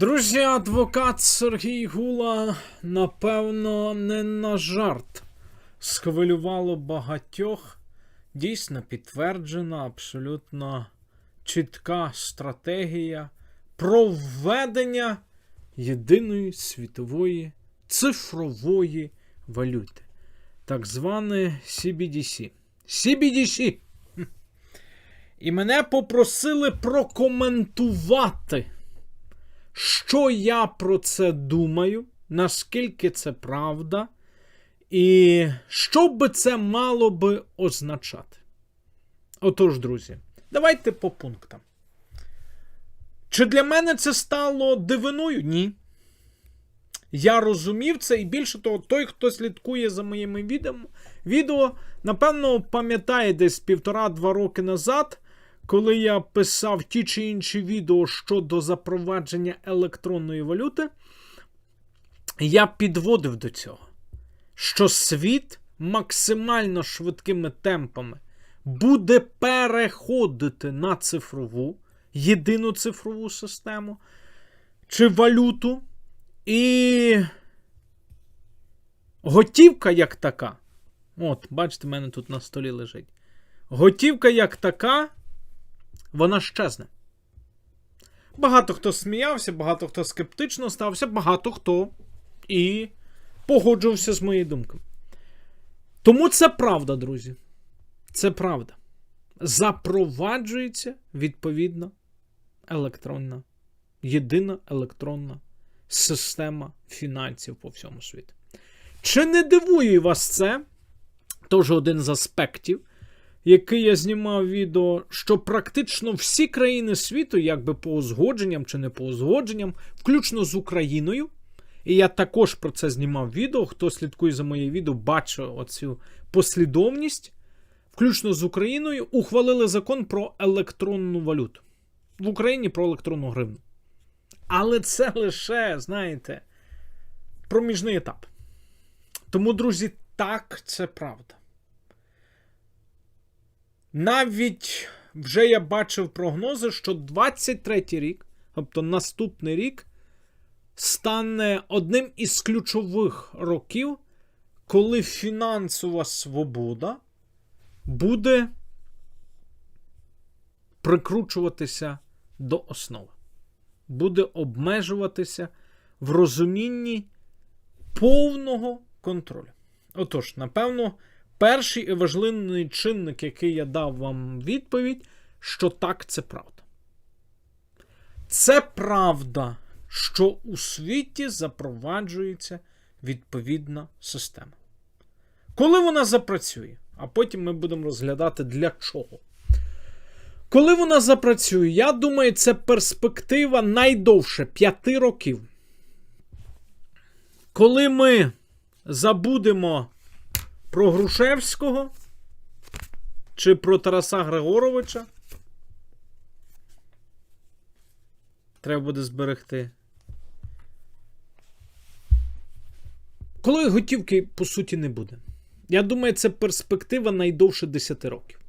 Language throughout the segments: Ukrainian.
Друзі, адвокат Сергій Гула, напевно, не на жарт. Схвилювало багатьох. Дійсно підтверджена, абсолютно чітка стратегія проведення єдиної світової цифрової валюти. Так зване CBDC. CBDC! І мене попросили прокоментувати що я про це думаю, наскільки це правда, і що би це мало би означати. Отож, друзі, давайте по пунктам. Чи для мене це стало дивиною? Ні. Я розумів це, і більше того, той, хто слідкує за моїми відео, відео напевно, пам'ятає десь півтора-два роки назад коли я писав ті чи інші відео щодо запровадження електронної валюти, я підводив до цього, що світ максимально швидкими темпами буде переходити на цифрову, єдину цифрову систему чи валюту. І готівка як така. От, бачите, в мене тут на столі лежить. Готівка як така вона щезне. Багато хто сміявся, багато хто скептично стався, багато хто і погоджувався з моєю думкою. Тому це правда, друзі. Це правда. Запроваджується відповідно електронна, єдина електронна система фінансів по всьому світу. Чи не дивує вас це? Тож один з аспектів який я знімав відео, що практично всі країни світу, якби по узгодженням чи не по узгодженням, включно з Україною. І я також про це знімав відео. Хто слідкує за моє відео, бачив оцю послідовність, включно з Україною, ухвалили закон про електронну валюту. В Україні про електронну гривну. Але це лише, знаєте, проміжний етап. Тому, друзі, так, це правда. Навіть вже я бачив прогнози, що 23 рік, тобто наступний рік, стане одним із ключових років, коли фінансова свобода буде прикручуватися до основи, буде обмежуватися в розумінні повного контролю. Отож, напевно. Перший і важливий чинник, який я дав вам відповідь, що так, це правда. Це правда, що у світі запроваджується відповідна система. Коли вона запрацює, а потім ми будемо розглядати для чого. Коли вона запрацює, я думаю, це перспектива найдовше 5 років. Коли ми забудемо про Грушевського чи про Тараса Григоровича. Треба буде зберегти. Коли готівки, по суті, не буде. Я думаю, це перспектива найдовше 10 років.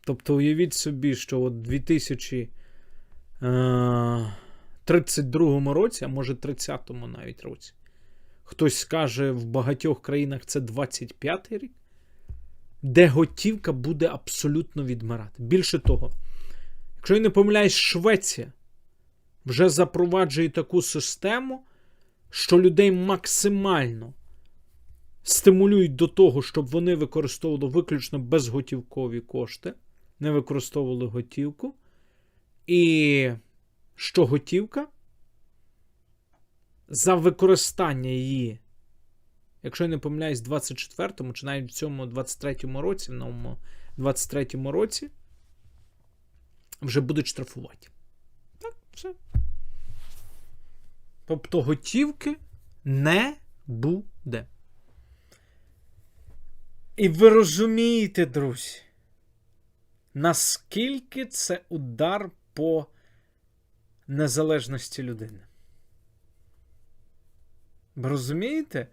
Тобто, уявіть собі, що от 2032 е, році, а може 30-му навіть році, Хтось скаже, в багатьох країнах це 25-й рік, де готівка буде абсолютно відмирати. Більше того, якщо я не помиляюсь, Швеція вже запроваджує таку систему, що людей максимально стимулюють до того, щоб вони використовували виключно безготівкові кошти, не використовували готівку. І що готівка за використання її, якщо я не помиляюсь, в 24-му чи навіть в цьому 23-му році, в новому 23-му році, вже будуть штрафувати. Так, все. Тобто готівки не буде. І ви розумієте, друзі, наскільки це удар по незалежності людини? Розумієте?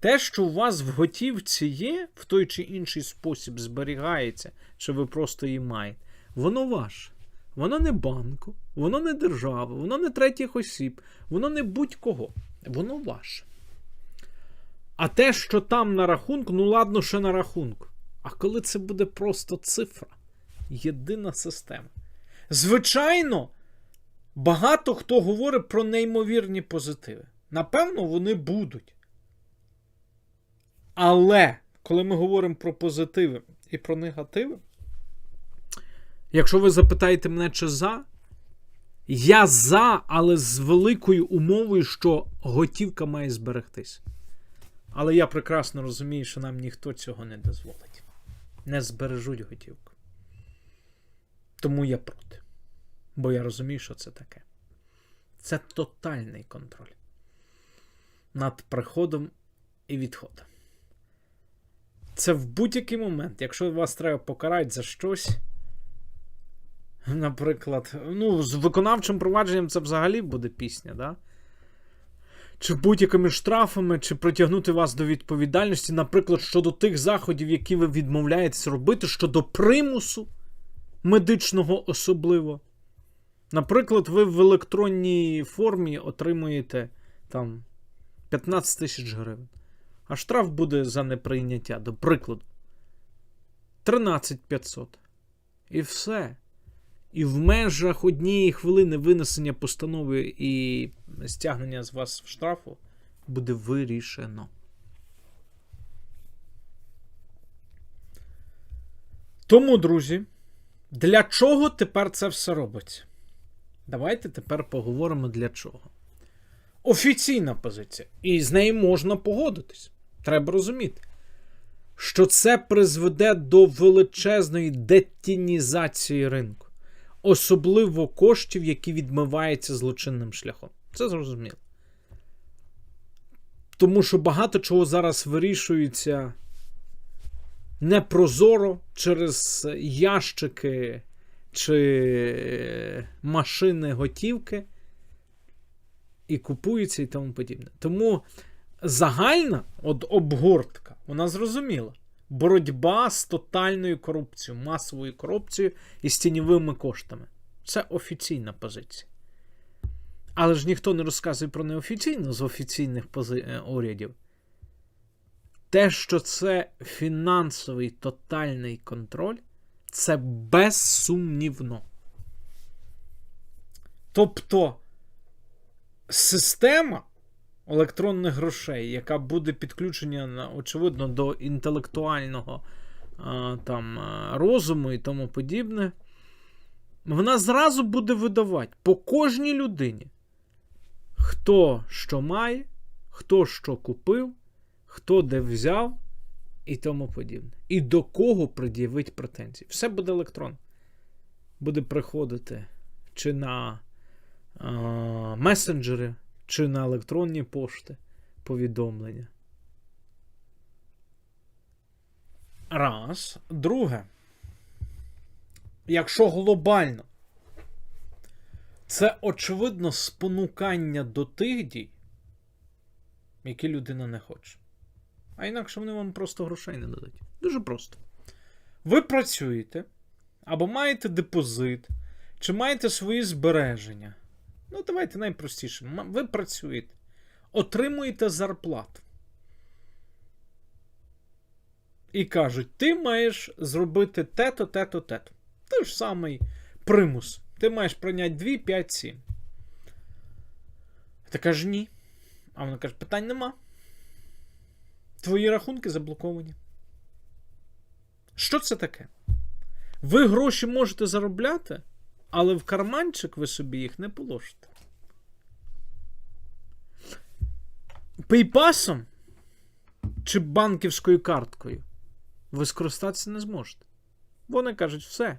Те, що у вас в готівці є, в той чи інший спосіб зберігається, що ви просто її маєте, воно ваше. воно не банку, воно не держави, воно не третіх осіб, воно не будь-кого. Воно ваше. А те, що там на рахунку, ну ладно, ще на рахунку. А коли це буде просто цифра, єдина система. Звичайно, багато хто говорить про неймовірні позитиви. Напевно, вони будуть. Але коли ми говоримо про позитиви і про негативи, якщо ви запитаєте мене, чи за, я за, але з великою умовою, що готівка має зберегтись. Але я прекрасно розумію, що нам ніхто цього не дозволить. Не збережуть готівку. Тому я проти. Бо я розумію, що це таке. Це тотальний контроль над приходом і відходом. Це в будь-який момент, якщо вас треба покарати за щось. Наприклад, ну, з виконавчим провадженням це взагалі буде пісня, да? Чи будь-якими штрафами, чи притягнути вас до відповідальності, наприклад, щодо тих заходів, які ви відмовляєтесь робити, щодо примусу медичного особливо. Наприклад, ви в електронній формі отримуєте там 15 тисяч гривень. А штраф буде за неприйняття, до прикладу. 13 500. І все. І в межах однієї хвилини винесення постанови і стягнення з вас штрафу буде вирішено. Тому, друзі, для чого тепер це все робиться? Давайте тепер поговоримо для чого. Офіційна позиція. І з нею можна погодитись. Треба розуміти, що це призведе до величезної детінізації ринку, особливо коштів, які відмиваються злочинним шляхом. Це зрозуміло. Тому що багато чого зараз вирішується непрозоро через ящики чи машини готівки і купуються і тому подібне. Тому загальна от обгортка, вона зрозуміла. Боротьба з тотальною корупцією, масовою корупцією і з тіньовими коштами. Це офіційна позиція. Але ж ніхто не розказує про неофіційну з офіційних пози... е, урядів. Те, що це фінансовий тотальний контроль, це безсумнівно. Тобто система електронних грошей, яка буде підключена, очевидно, до інтелектуального там, розуму і тому подібне, вона зразу буде видавати по кожній людині, хто що має, хто що купив, хто де взяв і тому подібне. І до кого пред'явить претензії. Все буде електрон. Буде приходити чи на месенджери, чи на електронні пошти повідомлення. Раз. Друге. Якщо глобально, це очевидно спонукання до тих дій, які людина не хоче. А інакше вони вам просто грошей не дадуть. Дуже просто. Ви працюєте або маєте депозит, чи маєте свої збереження. Ну, давайте найпростіше. Ви працюєте, отримуєте зарплату. І кажуть, ти маєш зробити те-то, те-то, те-то. Той ж самий примус. Ти маєш прийняти 2, 5, 7. Ти кажеш ні. А вона каже, питань нема. Твої рахунки заблоковані. Що це таке? Ви гроші можете заробляти, але в карманчик ви собі їх не положите. Пейпасом чи банківською карткою ви скористатися не зможете. Вони кажуть, все.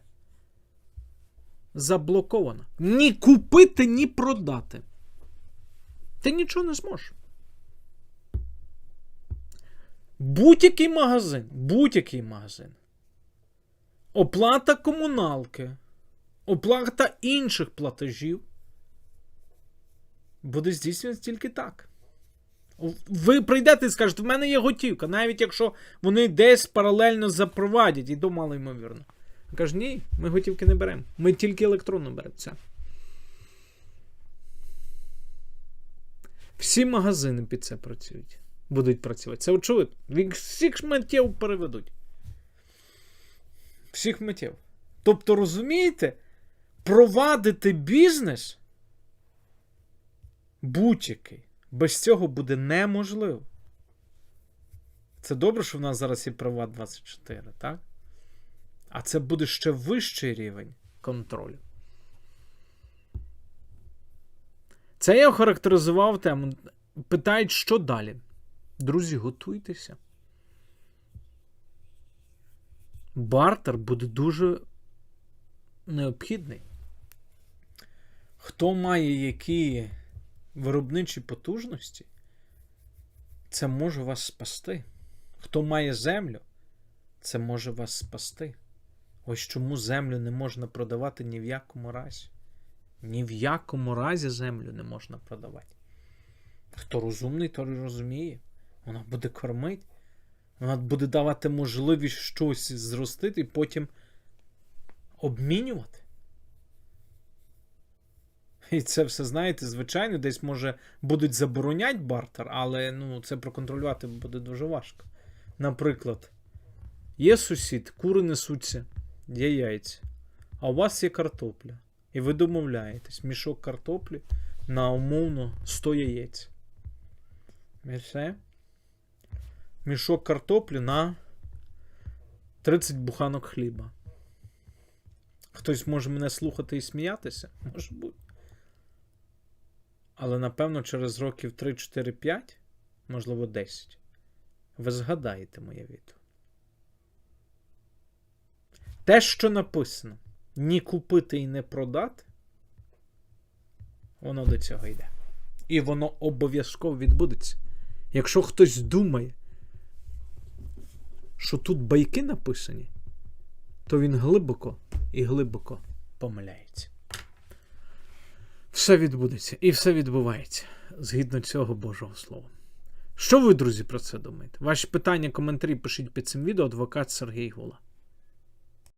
Заблоковано. Ні купити, ні продати. Ти нічого не зможеш. Будь-який магазин, будь-який магазин. Оплата комуналки, оплата інших платежів буде здійснюватися тільки так. Ви прийдете і скажете, в мене є готівка, навіть якщо вони десь паралельно запровадять, і то мало ймовірно. Каже, ні, ми готівки не беремо. Ми тільки електронну беремо. Все. Всі магазини під це працюють. Будуть працювати. Це очевидно. Всіх миттєв переведуть. Всіх миттєв. Тобто, розумієте, провадити бізнес будь-який без цього буде неможливо. Це добре, що в нас зараз є Приват 24, так? А це буде ще вищий рівень контролю. Це я охарактеризував тему. Питають, що далі. Друзі, готуйтеся. Бартер буде дуже необхідний. Хто має які виробничі потужності, це може вас спасти. Хто має землю, це може вас спасти. Ось чому землю не можна продавати ні в якому разі. Ні в якому разі землю не можна продавати. Хто розумний, той розуміє. Вона буде кормити, вона буде давати можливість щось зростити і потім обмінювати. І це все, знаєте, звичайно, десь може будуть забороняти бартер, але ну, це проконтролювати буде дуже важко. Наприклад, є сусід, кури несуться, є яйця, а у вас є картопля. І ви домовляєтесь, мішок картоплі на умовно 100 яєць. І все. Мішок картоплі на 30 буханок хліба. Хтось може мене слухати і сміятися? Може бути. Але напевно через років 3, 4, 5, можливо 10, ви згадаєте моє відео. Те, що написано, ні купити і не продати, воно до цього йде. І воно обов'язково відбудеться. Якщо хтось думає, що тут байки написані, то він глибоко і глибоко помиляється. Все відбудеться і все відбувається згідно цього Божого Слова. Що ви, друзі, про це думаєте? Ваші питання, коментарі пишіть під цим відео. Адвокат Сергій Гула.